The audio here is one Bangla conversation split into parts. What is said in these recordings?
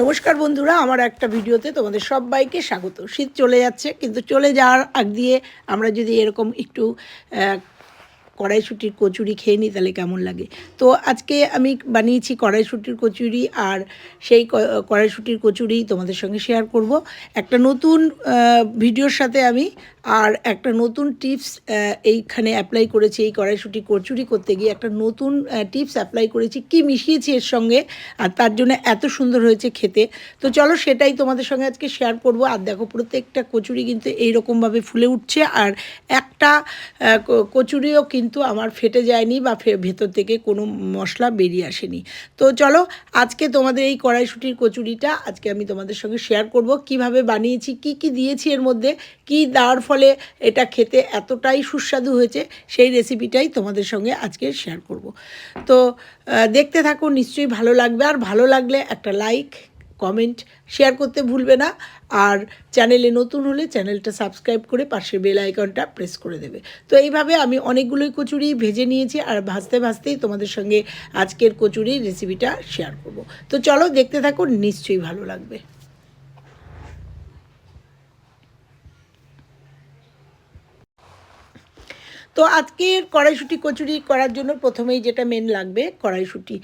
নমস্কার বন্ধুরা, আমার একটা ভিডিওতে তোমাদের সবাইকে স্বাগত। শীত চলে যাচ্ছে, কিন্তু চলে যাওয়ার আগ দিয়ে আমরা যদি এরকম একটু কড়াইশুটির কচুরি খেয়ে নিই তাহলে কেমন লাগে? তো আজকে আমি বানিয়েছি কড়াইশুটির কচুরি আর সেই কড়াইশুটির কচুরি তোমাদের সঙ্গে শেয়ার করব। একটা নতুন ভিডিওর সাথে আমি আর একটা নতুন টিপস এইখানে অ্যাপ্লাই করেছি এই কড়াইশুটি কচুরি করতে গিয়ে একটা নতুন টিপস অ্যাপ্লাই করেছি কি মিশিয়েছি এর সঙ্গে আর তার জন্য এত সুন্দর হয়েছে খেতে। তো চলো সেটাই তোমাদের সঙ্গে আজকে শেয়ার করব। আর দেখো প্রত্যেকটা কচুরি কিন্তু এইরকমভাবে ফুলে উঠছে আর একটা কচুরিও কিন্তু আমার ফেটে যায়নি বা ভেতর থেকে কোনো মশলা বেরিয়ে আসেনি। তো চলো, আজকে তোমাদের এই কড়াইশুটির কচুরিটা আজকে আমি তোমাদের সঙ্গে শেয়ার করব। কীভাবে বানিয়েছি, কি কি দিয়েছি এর মধ্যে, কি দেওয়ার ফলে এটা খেতে এতটাই সুস্বাদু হয়েছে, সেই রেসিপিটাই তোমাদের সঙ্গে আজকে শেয়ার করব। তো দেখতে থাকো, নিশ্চয়ই ভালো লাগবে। আর ভালো লাগলে একটা লাইক কমেন্ট শেয়ার করতে ভুলবে না। আর চ্যানেলে নতুন হলে চ্যানেলটা সাবস্ক্রাইব করে পাশে বেল আইকনটা প্রেস করে দেবে। তো এইভাবে আমি অনেকগুলোই কচুরি ভেজে নিয়েছি আর ভাজতে ভাজতেই তোমাদের সঙ্গে আজকের কচুরির রেসিপিটা শেয়ার করব। তো চলো দেখতে থাকো, নিশ্চয়ই ভালো লাগবে। তো আজকের কড়াইশুঁটি, কচুরি করার জন্য প্রথমেই যেটা মেন লাগবে, কড়াইশুঁটি।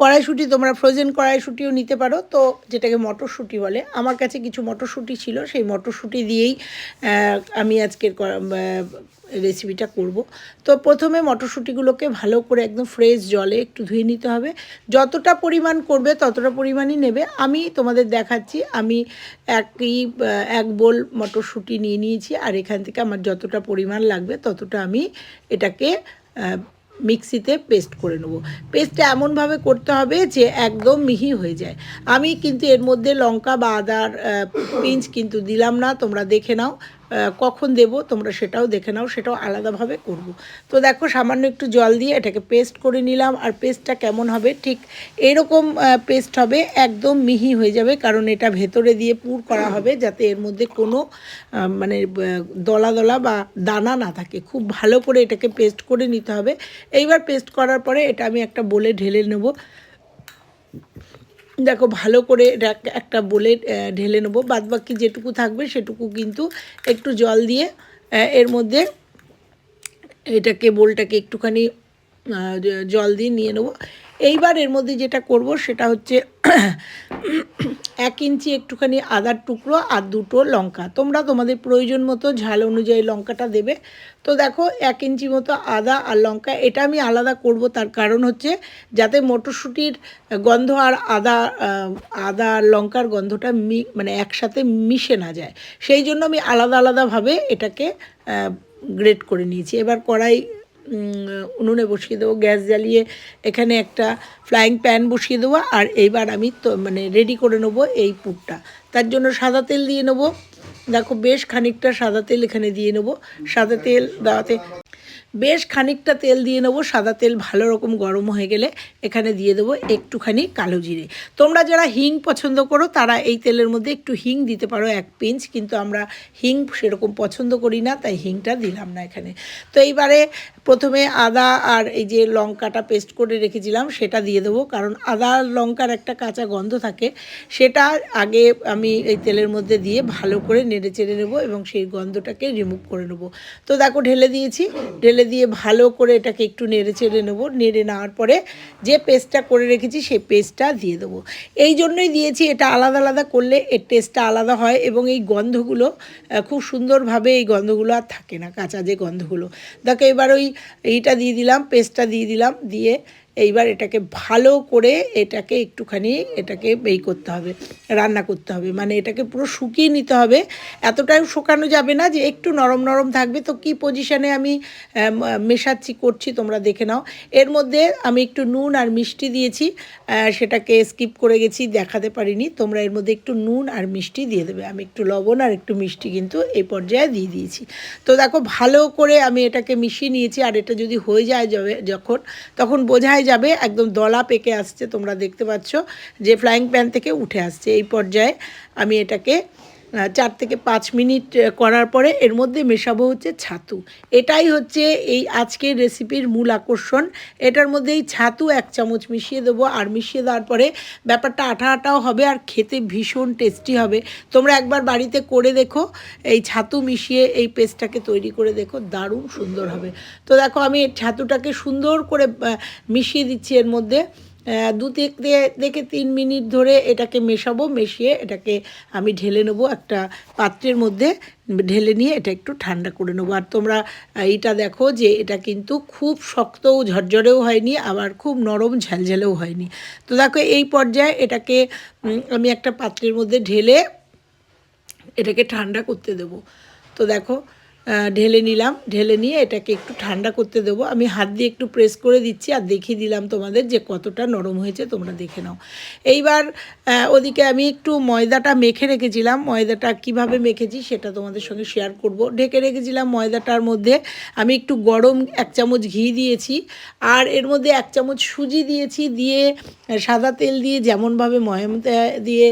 কড়াইশুঁটি তোমরা ফ্রোজেন কড়াইশুঁটিও নিতে পারো। তো যেটাকে মটরশুঁটি বলে, আমার কাছে কিছু মটরশুঁটি ছিল, সেই মটরশুঁটি দিয়েই আমি আজকের রেসিপিটা করব। তো প্রথমে মটরশুঁটিগুলোকে ভালো করে একদম ফ্রেশ জলে একটু ধুয়ে নিতে হবে। যতটা পরিমাণ করবে ততটা পরিমাণই নেবে। আমি তোমাদের দেখাচ্ছি, আমি একই এক বোল মটরশুঁটি নিয়ে নিয়েছি আর এখান থেকে আমার যতটা পরিমাণ লাগবে ততটা আমি এটাকে মিক্সিতে পেস্ট করে নেব। পেস্টটা এমনভাবে করতে হবে যে একদম মিহি হয়ে যায়। আমি কিন্তু এর মধ্যে লঙ্কা, বা আদার পিঞ্চ কিন্তু দিলাম না, তোমরা দেখে নাও। কখন দেব, তোমরা সেটাও দেখে নাও, সেটাও আলাদাভাবে করব। তো দেখো, সামান্য একটু জল দিয়ে এটাকে পেস্ট করে নিলাম, আর পেস্টটা কেমন হবে? ঠিক এরকম পেস্ট হবে, একদম মিহি হয়ে যাবে, কারণ এটা ভেতরে দিয়ে পুর করা হবে, যাতে এর মধ্যে কোনো মানে দলা দলা বা দানা না থাকে। খুব ভালো করে এটাকে পেস্ট করে নিতে হবে। এইবার পেস্ট করার পরে এটা আমি একটা বলে ঢেলে নেব। দেখো, ভালো করে একটা বলে ঢেলে নেব। বাদ বাকি যেটুকু থাকবে সেটুকু কিন্তু একটু জল দিয়ে এর মধ্যে এটাকে, বোলটাকে একটুখানি জল দিয়ে নিয়ে নেব। এইবার এর মধ্যে যেটা করব সেটা হচ্ছে এক ইঞ্চি একটুখানি আদার টুকরো আর দুটো লঙ্কা। তোমরা তোমাদের প্রয়োজন মতো ঝাল অনুযায়ী লঙ্কাটা দেবে। তো দেখো, এক ইঞ্চি মতো আদা আর লঙ্কা, এটা আমি আলাদা করব তার কারণ হচ্ছে যাতে মটরশুঁটির গন্ধ আর আদা আদা আর লঙ্কার গন্ধটা মি মানে একসাথে মিশে না যায়। সেই জন্য আমি আলাদা আলাদাভাবে এটাকে গ্রেট করে নিয়েছি। এবার কড়াই উনুনে বসিয়ে দেবো, গ্যাস জ্বালিয়ে এখানে একটা ফ্লাইং প্যান বসিয়ে দেবো, আর এইবার আমি তো মানে রেডি করে নেব এই পুরটা। তার জন্য সাদা তেল দিয়ে নেব। দেখো বেশ খানিকটা সাদা তেল এখানে দিয়ে নেব। সাদা তেল দেওয়াতে বেশ খানিকটা তেল দিয়ে নেব, সাদা তেল ভালো রকম গরম হয়ে গেলে এখানে দিয়ে দেবো একটুখানি কালো জিরে। তোমরা যারা হিং পছন্দ করো, তারা এই তেলের মধ্যে একটু হিং দিতে পারো এক পিঞ্চ, কিন্তু আমরা হিং সেরকম পছন্দ করি না, তাই হিংটা দিলাম না এখানে। তো এইবারে প্রথমে আদা আর এই যে লঙ্কাটা পেস্ট করে রেখেছিলাম, সেটা দিয়ে দেবো, কারণ আদা লঙ্কার একটা কাঁচা গন্ধ থাকে, সেটা আগে আমি এই তেলের মধ্যে দিয়ে ভালো করে নেড়ে চেড়ে নেব এবং সেই গন্ধটাকে রিমুভ করে নেব। তো দেখো, ঢেলে দিয়েছি, ঢেলে দিয়ে ভালো করে এটাকে একটু নেড়ে চেড়ে নেব। নেড়ে নেওয়ার পরে যে পেস্টটা করে রেখেছি সেই পেস্টটা দিয়ে দেবো। এই জন্যই দিয়েছি, এটা আলাদা আলাদা করলে এর টেস্টটা আলাদা হয় এবং এই গন্ধগুলো খুব সুন্দরভাবে এই গন্ধগুলো আর থাকে না, কাঁচা যে গন্ধগুলো। দেখো এবার ওই এইটা দিয়ে দিলাম, পেস্টটা দিয়ে দিলাম, দিয়ে এইবার এটাকে ভালো করে এটাকে একটুখানি এটাকে এই করতে হবে, রান্না করতে হবে। মানে এটাকে পুরো শুকিয়ে নিতে হবে। এতটাও শুকানো যাবে না যে একটু নরম নরম থাকবে। তো কি পজিশানে আমি মেশাচ্ছি, করছি তোমরা দেখে নাও। এর মধ্যে আমি একটু নুন আর মিষ্টি দিয়েছি। সেটাকে স্কিপ করে গেছি, দেখাতে পারিনি। তোমরা এর মধ্যে একটু নুন আর মিষ্টি দিয়ে দেবে। আমি একটু লবণ আর একটু মিষ্টি কিন্তু এই পর্যায়ে দিয়ে দিয়েছি। তো দেখো, ভালো করে আমি এটাকে মিশিয়ে নিয়েছি। আর এটা যদি হয়ে যায় যাবে, যখন, তখন বোঝাই যাবে, একদম দলা পেকে আসছে, তোমরা দেখতে পাচ্ছ, যে ফ্লাইং প্যান থেকে উঠে আসছে। এই পর্যায়ে আমি এটাকে চার থেকে পাঁচ মিনিট করার পরে এর মধ্যে মেশাবো হচ্ছে ছাতু। এটাই হচ্ছে এই আজকের রেসিপির মূল আকর্ষণ। এটার মধ্যে এই ছাতু এক চামচ মিশিয়ে দেবো। আর মিশিয়ে দেওয়ার পরে ব্যাপারটা আঠা আঠাও হবে আর খেতে ভীষণ টেস্টি হবে। তোমরা একবার বাড়িতে করে দেখো। এই ছাতু মিশিয়ে এই পেস্টটাকে তৈরি করে দেখো। দারুণ সুন্দর হবে। তো দেখো আমি ছাতুটাকে সুন্দর করে মিশিয়ে দিচ্ছি এর মধ্যে। দু থেকে তিন মিনিট ধরে এটাকে মেশাবো, মিশিয়ে এটাকে আমি ঢেলে নেব একটা পাত্রের মধ্যে, ঢেলে নিয়ে এটা একটু ঠান্ডা করে নেব। আর তোমরা এটা দেখো যে এটা কিন্তু খুব শক্তও, ঝরঝরেও হয়নি, আবার খুব নরম ঝালঝালেও হয়নি। তো দেখো এই পর্যায়ে এটাকে আমি একটা পাত্রের মধ্যে ঢেলে এটাকে ঠান্ডা করতে দেবো। তো দেখো ঢেলে নিলাম। ঢেলে নিয়ে এটাকে একটু ঠান্ডা করতে দেবো। আমি হাত দিয়ে একটু প্রেস করে দিচ্ছি আর দেখিয়ে দিলাম তোমাদের যে কতটা নরম হয়েছে, তোমরা দেখে নাও। এইবার ওদিকে আমি একটু ময়দাটা মেখে রেখেছিলাম। ময়দাটা কীভাবে মেখেছি সেটা তোমাদের সঙ্গে শেয়ার করব। ঢেকে রেখেছিলাম ময়দাটার মধ্যে আমি একটু গরম এক চামচ ঘি দিয়েছি আর এর মধ্যে এক চামচ সুজি দিয়েছি। দিয়ে সাদা তেল দিয়ে যেমনভাবে ময়ম দিয়ে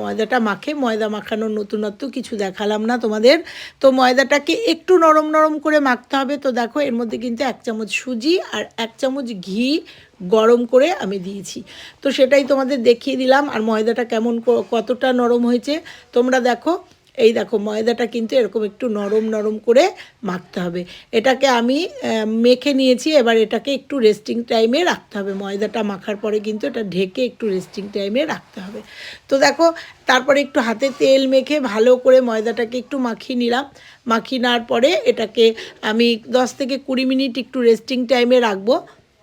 ময়দাটা মাখে, ময়দা মাখানোর নতুনত্ব কিছু দেখালাম না তোমাদের। তো ময়দাটাকে একটু নরম নরম করে মাখতে হবে। তো দেখো, এর মধ্যে কিন্তু এক চামচ সুজি আর এক চামচ ঘি গরম করে আমি দিয়েছি। তো সেটাই তোমাদের দেখিয়ে দিলাম আর ময়দাটা কেমন কতটা নরম হয়েছে। তোমরা দেখো এই দেখো ময়দাটা কিন্তু এরকম একটু নরম নরম করে মাখতে হবে। এটাকে আমি মেখে নিয়েছি, এবার এটাকে একটু রেস্টিং টাইমে রাখতে হবে। ময়দাটা মাখার পরে কিন্তু এটা ঢেকে একটু রেস্টিং টাইমে রাখতে হবে। তো দেখো, তারপরে একটু হাতে তেল মেখে ভালো করে ময়দাটাকে একটু মাখিয়ে নিলাম। মাখিয়ে নেওয়ার পরে এটাকে আমি দশ থেকে কুড়ি মিনিট একটু রেস্টিং টাইমে রাখব।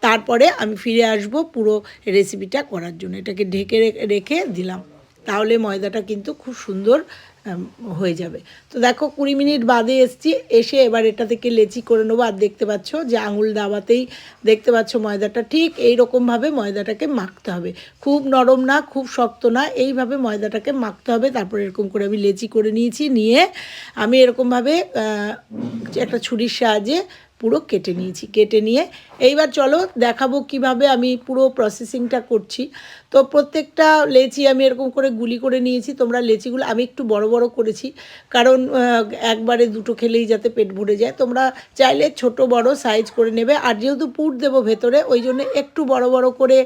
তারপরে আমি ফিরে আসব পুরো রেসিপিটা করার জন্য। এটাকে ঢেকে রেখে দিলাম। তাহলে ময়দাটা কিন্তু খুব সুন্দর হয়ে যাবে। তো দেখো, কুড়ি মিনিট বাদে এসছি, এসে এবার এটা থেকে লেচি করে নেব। আর দেখতে পাচ্ছ যে আঙুল দাওয়াতেই দেখতে পাচ্ছ ময়দাটা। ঠিক এই রকমভাবে ময়দাটাকে মাখতে হবে। খুব নরম না, খুব শক্ত না, এইভাবে ময়দাটাকে মাখতে হবে। তারপর এরকম করে আমি লেচি করে নিয়েছি। নিয়ে আমি এরকমভাবে একটা ছুরির সাহায্যে পুরো কেটে নিয়েছি, কেটে নিয়ে। এইবার চলো দেখাবো কীভাবে আমি পুরো প্রসেসিংটা করছি। তো প্রত্যেকটা লেচি আমি এরকম করে গুলি করে নিয়েছি, তোমরা লেচিগুলো আমি একটু বড় বড় করেছি। কারণ একবারে দুটো খেলেই যাতে পেট ভরে যায়। তোমরা চাইলে ছোট বড় সাইজ করে নেবে। আর যেহেতু পুর দেবো ভেতরে, ওই জন্য একটু বড় বড় করে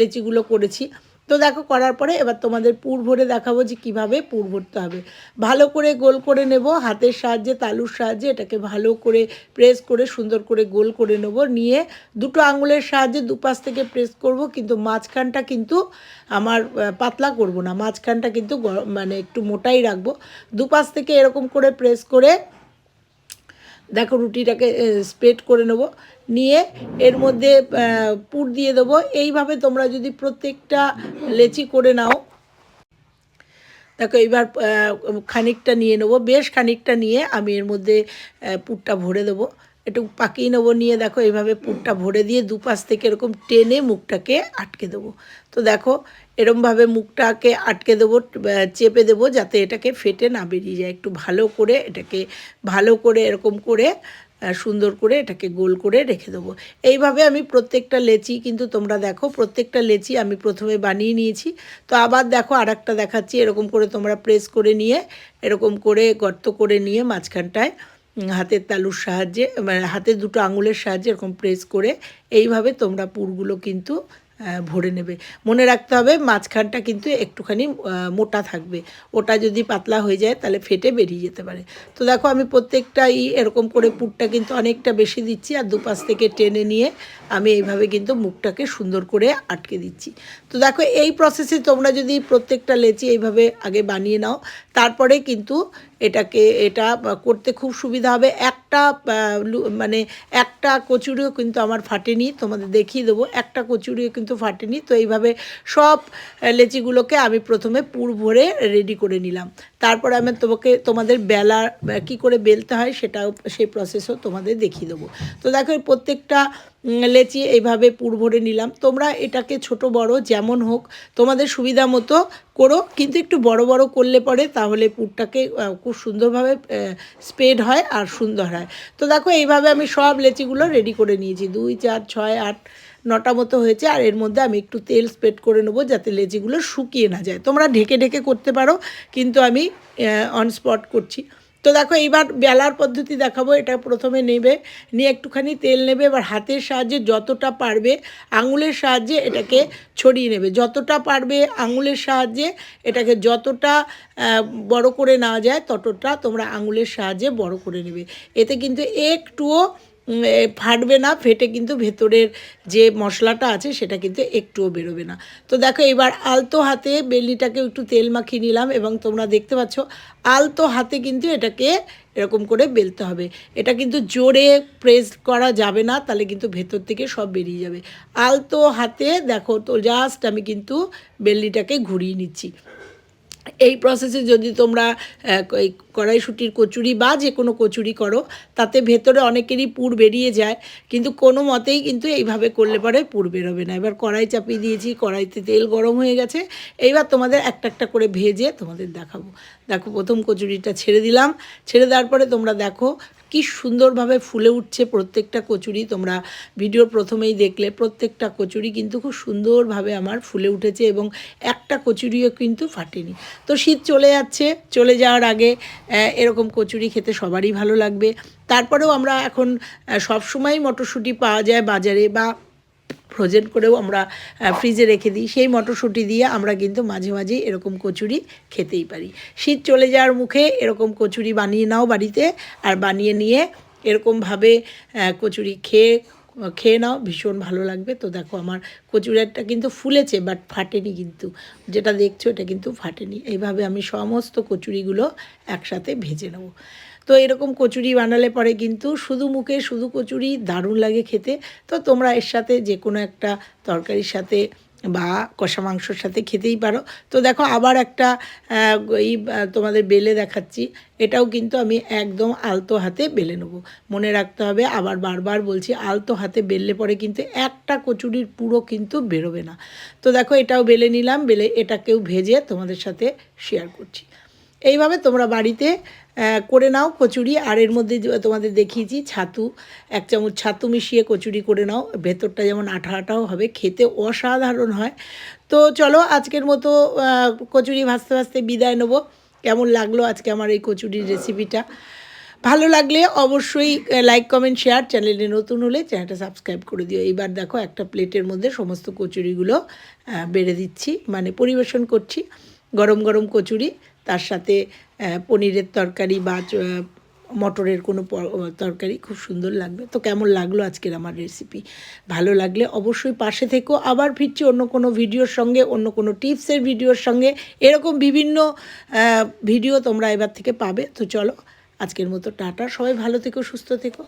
লেচিগুলো করেছি। তো দেখো, করার পরে এবার তোমাদের পুর ভরে দেখাবো যে কীভাবে পুর ভরতে হবে। ভালো করে গোল করে নেব, হাতের সাহায্যে, তালুর সাহায্যে, এটাকে ভালো করে প্রেস করে, সুন্দর করে গোল করে নেব। নিয়ে দুটো আঙুলের সাহায্যে দুপাশ থেকে প্রেস করব, কিন্তু মাঝখানটা কিন্তু আমার পাতলা করব না। মাঝখানটা কিন্তু মানে একটু মোটাই রাখব। দুপাশ থেকে এরকম করে প্রেস করে দেখো রুটিটাকে স্প্রেড করে নেব। নিয়ে এর মধ্যে পুর দিয়ে দেবো। এইভাবে তোমরা যদি প্রত্যেকটা লেচি করে নাও দেখো আহ, খানিকটা নিয়ে নেব। বেশ খানিকটা নিয়ে আমি এর মধ্যে পুরটা ভরে দেবো। একটু পাকিয়ে নেব নিয়ে দেখো এইভাবে পুরটা ভরে দিয়ে দুপাশ থেকে এরকম টেনে মুখটাকে আটকে দেবো। তো দেখো এরমভাবে মুখটাকে আটকে দেবো চেপে দেবো যাতে এটাকে ফেটে না বেরিয়ে যায়। একটু ভালো করে এটাকে ভালো করে এরকম করে সুন্দর করে এটাকে গোল করে রেখে দেবো। এইভাবে আমি প্রত্যেকটা লেচি কিন্তু তোমরা দেখো, প্রত্যেকটা লেচি আমি প্রথমে বানিয়ে নিয়েছি। তো আবার দেখো আর দেখাচ্ছি, এরকম করে তোমরা প্রেস করে নিয়ে, এরকম করে গর্ত করে নিয়ে মাঝখানটায় হাতের তালুর সাহায্যে মানে হাতের দুটো আঙুলের সাহায্যে এরকম প্রেস করে, এইভাবে তোমরা পুরগুলো কিন্তু ভরে নেবে। মনে রাখতে হবে মাঝখানটা কিন্তু একটুখানি মোটা থাকবে। ওটা যদি পাতলা হয়ে যায় তাহলে ফেটে বেরিয়ে যেতে পারে। তো দেখো আমি প্রত্যেকটাই এরকম করে পুরটা কিন্তু অনেকটা বেশি দিচ্ছি আর দুপাশ থেকে টেনে নিয়ে আমি এইভাবে কিন্তু মুখটাকে সুন্দর করে আটকে দিচ্ছি। তো দেখো এই প্রসেসে তোমরা যদি প্রত্যেকটা লেচি এইভাবে আগে বানিয়ে নাও, তারপরে কিন্তু এটাকে, এটা করতে খুব সুবিধা হবে। একটা মানে একটা কচুরিও কিন্তু আমার ফাটেনি, তোমাদের দেখিয়ে দেবো। একটা কচুরিও কিন্তু ফাটেনি। তো এইভাবে সব লেচিগুলোকে আমি প্রথমে পুর ভরে রেডি করে নিলাম। তারপরে আমি তোমাকে, তোমাদের বেলা কি করে বেলতে হয় সেটাও সেই প্রসেসও তোমাদের দেখিয়ে দেবো। তো দেখো প্রত্যেকটা লেচি এইভাবে পুর ভরে নিলাম। তোমরা এটাকে ছোট বড় যেমন হোক তোমাদের সুবিধা মতো করো, কিন্তু একটু বড় বড় করলে পরে তাহলে পুরটাকে খুব সুন্দরভাবে স্প্রেড হয় আর সুন্দর হয়। তো দেখো এইভাবে আমি সব লেচিগুলো রেডি করে নিয়েছি। দুই, চার, ছয়, আট, নটা মতো হয়েছে আর এর মধ্যে আমি একটু তেল স্প্রেড করে নেব যাতে লেচিগুলো শুকিয়ে না যায়। তোমরা ঢেকে ঢেকে করতে পারো, কিন্তু আমি অন স্পট করছি। তো দেখো, এইবার বেলার পদ্ধতি দেখাবো, এটা প্রথমে নেবে, নিয়ে একটুখানি তেল নেবে, এবার হাতের সাহায্যে যতটা পারবে আঙুলের সাহায্যে এটাকে ছড়িয়ে নেবে। যতটা পারবে আঙুলের সাহায্যে এটাকে যতটা বড় করে নেওয়া যায়, ততটা তোমরা আঙুলের সাহায্যে বড় করে নেবে। এতে কিন্তু একটুও ফাটবে না, ফেটে কিন্তু ভেতরের যে মশলাটা আছে সেটা কিন্তু একটুও বেরোবে না। তো দেখো, এবার আলতো হাতে বেলিটাকে একটু তেল মাখিয়ে নিলাম এবং তোমরা দেখতে পাচ্ছ, আলতো হাতে কিন্তু এটাকে এরকম করে বেলতে হবে। এটা কিন্তু জোরে প্রেস করা যাবে না, তাহলে কিন্তু ভেতর থেকে সব বেরিয়ে যাবে। আলতো হাতে দেখো, তো জাস্ট আমি কিন্তু বেল্লিটাকে ঘুরিয়ে নিচ্ছি। এই প্রসেসে যদি তোমরা কড়াইশুটির কচুরি বা যে কোনো কচুরি করো, তাতে ভেতরে অনেকেরই পুর বেরিয়ে যায়, কিন্তু কোনো মতেই কিন্তু এইভাবে করলে পরে পুর বেরোবে না। এবার কড়াই চাপিয়ে দিয়েছি, কড়াইতে তেল গরম হয়ে গেছে। এইবার তোমাদের একটা একটা করে ভেজে তোমাদের দেখাবো। দেখো প্রথম কচুরিটা ছেড়ে দিলাম। ছেড়ে দেওয়ার পরে তোমরা দেখো কি সুন্দরভাবে ফুলে উঠছে প্রত্যেকটা কচুরি। তোমরা ভিডিও প্রথমেই দেখলে প্রত্যেকটা কচুরি কিন্তু খুব সুন্দরভাবে আমার ফুলে উঠেছে এবং একটা কচুরিও কিন্তু ফাটেনি। তো শীত চলে যাচ্ছে, চলে যাওয়ার আগে এরকম কচুরি খেতে সবারই ভালো লাগবে। তারপরেও আমরা এখন সব সময় মটরশুঁটি পাওয়া যায় বাজারে বা ফ্রোজেন করেও আমরা ফ্রিজে রেখে দিই। সেই মটরশুঁটি দিয়ে আমরা কিন্তু মাঝে মাঝে এরকম কচুরি খেতেই পারি। শীত চলে যাওয়ার মুখে এরকম কচুরি বানিয়ে নাও বাড়িতে আর বানিয়ে নিয়ে এরকমভাবে কচুরি খেয়ে খেয়ে নাও। ভীষণ ভালো লাগবে। তো দেখো আমার কচুরিটা কিন্তু ফুলেছে বাট ফাটেনি কিন্তু। যেটা দেখছ এটা কিন্তু ফাটেনি। এইভাবে আমি সমস্ত কচুরিগুলো একসাথে ভেজে নেব। তো এরকম কচুরি বানালে পরে কিন্তু শুধু মুখে শুধু কচুরি দারুণ লাগে খেতে। তো তোমরা এর সাথে যে কোনো একটা তরকারির সাথে বা কষা মাংসর সাথে খেতেই পারো। তো দেখো আবার একটা এই তোমাদের বেলে দেখাচ্ছি। এটাও কিন্তু আমি একদম আলতো হাতে বেলে নেব। মনে রাখতে হবে, আবার বারবার বলছি আলতো হাতে বেললে পরে কিন্তু একটা কচুরির পুরো কিন্তু বেরোবে না। তো দেখো এটাও বেলে নিলাম, বেলে এটাকেও ভেজে তোমাদের সাথে শেয়ার করছি। এইভাবে তোমরা বাড়িতে করে নাও কচুরি, আর এর মধ্যে তোমাদের দেখিয়েছি ছাতু, এক চামচ ছাতু মিশিয়ে কচুরি করে নাও। ভেতরটা যেমন আঠা আঠাও হবে, খেতে অসাধারণ হয়। তো চলো আজকের মতো কচুরি ভাজতে ভাজতে বিদায় নেব। কেমন লাগল আজকে আমার এই কচুরির রেসিপিটা? ভালো লাগলে অবশ্যই লাইক কমেন্ট শেয়ার চ্যানেলে নতুন হলে চ্যানেলটা সাবস্ক্রাইব করে দিও। এইবার দেখো একটা প্লেটের মধ্যে সমস্ত কচুরিগুলো বেড়ে দিচ্ছি মানে পরিবেশন করছি। গরম গরম কচুরি তার সাথে পনিরের তরকারি বা মটরের কোনো তরকারি খুব সুন্দর লাগবে। তো কেমন লাগল আজকের আমার রেসিপি ভালো লাগলে অবশ্যই পাশে থেকো। আবার ফিরছি অন্য কোনো ভিডিওর সঙ্গে, অন্য কোনো টিপসের ভিডিওর সঙ্গে। এরকম বিভিন্ন ভিডিও তোমরা এবার থেকে পাবে। তো চলো, আজকের মতো টাটা। সবাই ভালো থেকো, সুস্থ থেকো।